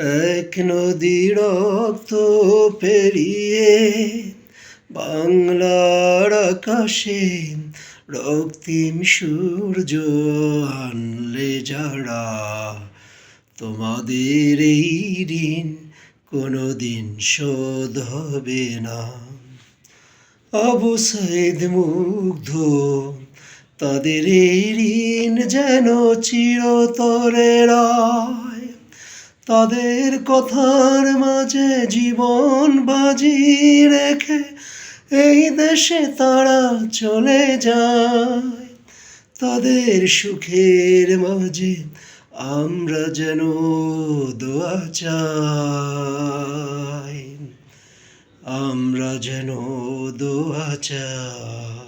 এক নদী রক্ত পেরিয়ে বাংলার আকাশে রক্তিম সূর্য আনলে যারা তোমাদের এই ঋণ কোনো দিন শোধ হবে না। আবু সাইদ মুগ্ধ, তাদের এই ঋণ যেন চিরতরে রায়। তাদের কথার মাঝে জীবন বাজি রেখে এই দেশে তারা চলে যায়। তাদের সুখের মাঝে আমরা যেন দোয়া চাই। আমরা যেন দোয়া চাই।